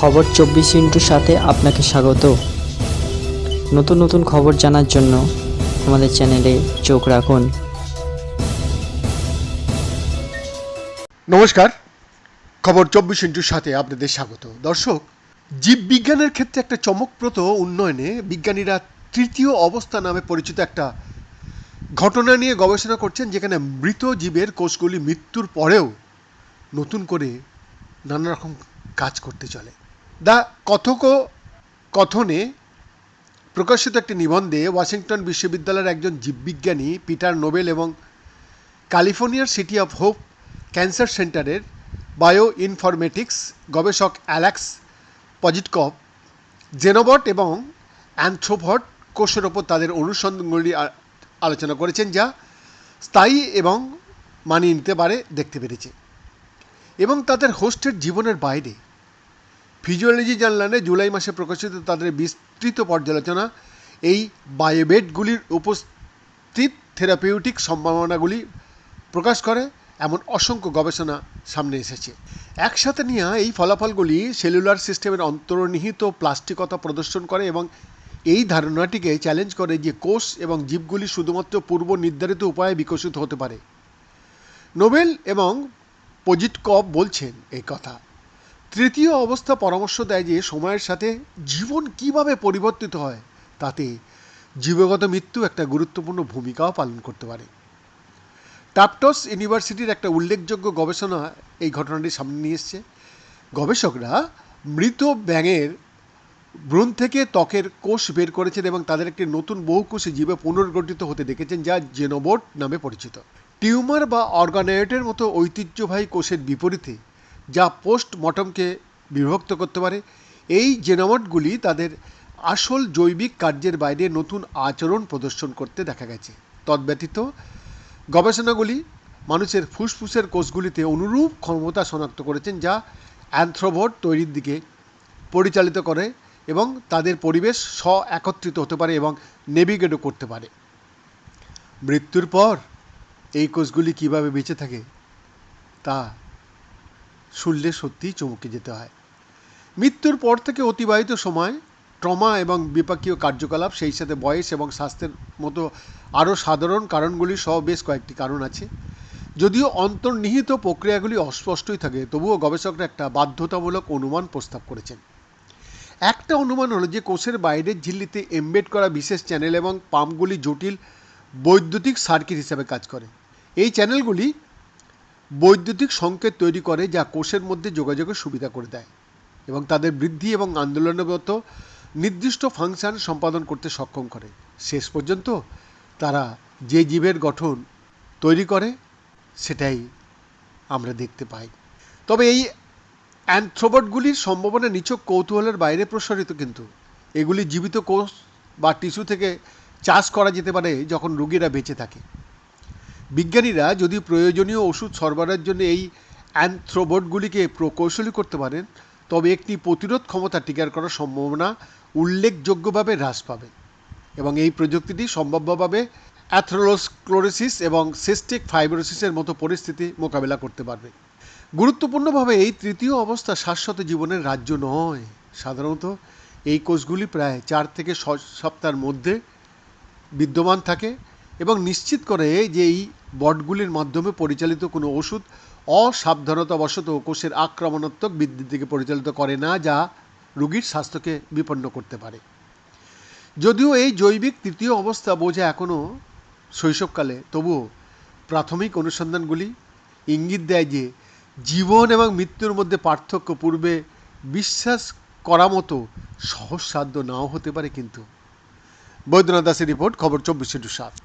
খবর চব্বিশ ইন্টুর সাথে আপনাকে স্বাগত। নতুন নতুন খবর জানার জন্য আমাদের চ্যানেলে চোখ রাখুন। নমস্কার। খবর চব্বিশ ইন্টুর সাথে আপনাদের স্বাগত। দর্শক, জীববিজ্ঞানের ক্ষেত্রে একটা চমকপ্রদ উন্নয়নে বিজ্ঞানীরা তৃতীয় অবস্থা নামে পরিচিত একটা ঘটনা নিয়ে গবেষণা করছেন, যেখানে মৃত জীবের কোষগুলি মৃত্যুর পরেও নতুন করে নানা রকম কাজ করতে চলে। দ্য কথক কথনে প্রকাশিত একটি নিবন্ধে ওয়াশিংটন বিশ্ববিদ্যালয়ের একজন জীববিজ্ঞানী, পিটার নোবেল এবং ক্যালিফোর্নিয়ার সিটি অফ হোপ ক্যান্সার সেন্টারের বায়ো ইনফরমেটিক্স গবেষক অ্যালেক্স পজিটকপ জেনোবট এবং অ্যান্থ্রোভট কোষের ওপর তাদের অনুসন্ধানগুলি আলোচনা করেছেন, যা স্থায়ী এবং মানিয়ে নিতে পারে, দেখতে পেরেছে। এবং তাদের হোস্টের জীবনের বাইরে ফিজিওলজি জার্নালে জুলাই মাসে প্রকাশিত তাদের বিস্তৃত পর্যালোচনা, এই বায়োবেটগুলির উপস্থিত থেরাপিউটিক সম্ভাবনাগুলি প্রকাশ করে, এমন অসংখ্য গবেষণা সামনে এসেছে। একসাথে নিয়ে এই ফলাফলগুলি সেলুলার সিস্টেমের অন্তর্নিহিত প্লাস্টিকতা প্রদর্শন করে এবং এই ধারণাটিকে চ্যালেঞ্জ করে যে কোষ এবং জীবগুলি শুধুমাত্র পূর্ব নির্ধারিত উপায়ে বিকশিত হতে পারে। নোবেল এবং পজিটকপ বলছেন এই কথা। তৃতীয় অবস্থা পরামর্শ দেয় যে সময়ের সাথে জীবন কীভাবে পরিবর্তিত হয়, তাতে জীবগত মৃত্যু একটা গুরুত্বপূর্ণ ভূমিকাও পালন করতে পারে। টাপটস ইউনিভার্সিটির একটা উল্লেখযোগ্য গবেষণা এই ঘটনাটি সামনে নিয়ে এসছে। গবেষকরা মৃত ব্যাঙের ভ্রূণ থেকে ত্বকের কোষ বের করেছেন এবং তাদের একটি নতুন বহুকোষী জীবে পুনর্গঠিত হতে দেখেছেন যা জেনোবোট নামে পরিচিত। টিউমার বা অর্গানয়েটের মতো ঐতিহ্যবাহী কোষের বিপরীতে যা পোস্ট মর্টমকে বিভক্ত করতে পারে। এই জেনোমোটগুলি তাদের আসল জৈবিক কার্যের বাইরে নতুন আচরণ প্রদর্শন করতে দেখা গেছে। তদ্ব্যতীত, গবেষণাগুলি মানুষের ফুসফুসের কোষগুলিতে অনুরূপ ক্ষমতা শনাক্ত করেছেন যা অ্যান্থ্রোভোট তৈরির দিকে পরিচালিত করে এবং তাদের পরিবেশ স্ব একত্রিত হতে পারে এবং নেভিগেটও করতে পারে। মৃত্যুর পর এই কোষগুলি কীভাবে বেঁচে থাকে তা শুনলে সত্যিই চমকে যেতে হয়। মৃত্যুর পর থেকে অতিবাহিত সময়, ট্রমা এবং বিপাকীয় কার্যকলাপ, সেই সাথে বয়স এবং স্বাস্থ্যের মতো আরও সাধারণ কারণগুলি সহ বেশ কয়েকটি কারণ আছে। যদিও অন্তর্নিহিত প্রক্রিয়াগুলি অস্পষ্টই থাকে, তবুও গবেষকরা একটা বাধ্যতামূলক অনুমান প্রস্তাব করেছেন। একটা অনুমান হলো যে, কোষের বাইরের ঝিল্লিতে এমবেড করা বিশেষ চ্যানেল এবং পাম্পগুলি জটিল বৈদ্যুতিক সার্কিট হিসাবে কাজ করে। এই চ্যানেলগুলি বৈদ্যুতিক সংকেত তৈরি করে যা কোষের মধ্যে যোগাযোগের সুবিধা করে দেয় এবং তাদের বৃদ্ধি এবং আন্দোলনগত নির্দিষ্ট ফাংশন সম্পাদন করতে সক্ষম করে। শেষ পর্যন্ত তারা যে জীবের গঠন তৈরি করে, সেটাই আমরা দেখতে পাই। তবে এই অ্যান্থ্রোবটগুলির সম্ভাবনা নিছক কৌতূহলের বাইরে প্রসারিত কিন্তু। এগুলি জীবিত কোষ বা টিস্যু থেকে চাষ করা যেতে পারে যখন রুগীরা বেঁচে থাকে। বিজ্ঞানীরা যদি প্রয়োজনীয় ওষুধ সরবরাহের জন্য এই অ্যান্থ্রোবটগুলিকে প্রকৌশলী করতে পারেন, তবে একটি প্রতিরোধ ক্ষমতা টিকার করার সম্ভাবনা উল্লেখযোগ্যভাবে হ্রাস পাবে এবং এই প্রযুক্তিটি সম্ভাব্যভাবে অ্যাথ্রোলোস্ক্লোরোসিস এবং সিস্টিক ফাইব্রোসিসের মতো পরিস্থিতি মোকাবেলা করতে পারবে। গুরুত্বপূর্ণভাবে এই তৃতীয় অবস্থা শাশ্বত জীবনের রাজ্য নয়। সাধারণত এই কোষগুলি প্রায় চার থেকে ছ সপ্তাহের মধ্যে বিদ্যমান থাকে এবং নিশ্চিত করে যে এই বটগুলির মাধ্যমে পরিচালিত কোনো ওষুধ অসাবধানতাবশত কোষের আক্রমণাত্মক বৃদ্ধির দিকে পরিচালিত করে না, যা রোগীর স্বাস্থ্যকে বিপন্ন করতে পারে। যদিও এই জৈবিক তৃতীয় অবস্থা বোঝা এখনও শৈশবকালে, তবুও প্রাথমিক অনুসন্ধানগুলি ইঙ্গিত দেয় যে জীবন এবং মৃত্যুর মধ্যে পার্থক্য পূর্বে বিশ্বাস করা মতো সহজসাধ্য নাও হতে পারে কিন্তু। বৈদ্যনাথ দাসের রিপোর্ট, খবর চব্বিশ ইন্টু সাত।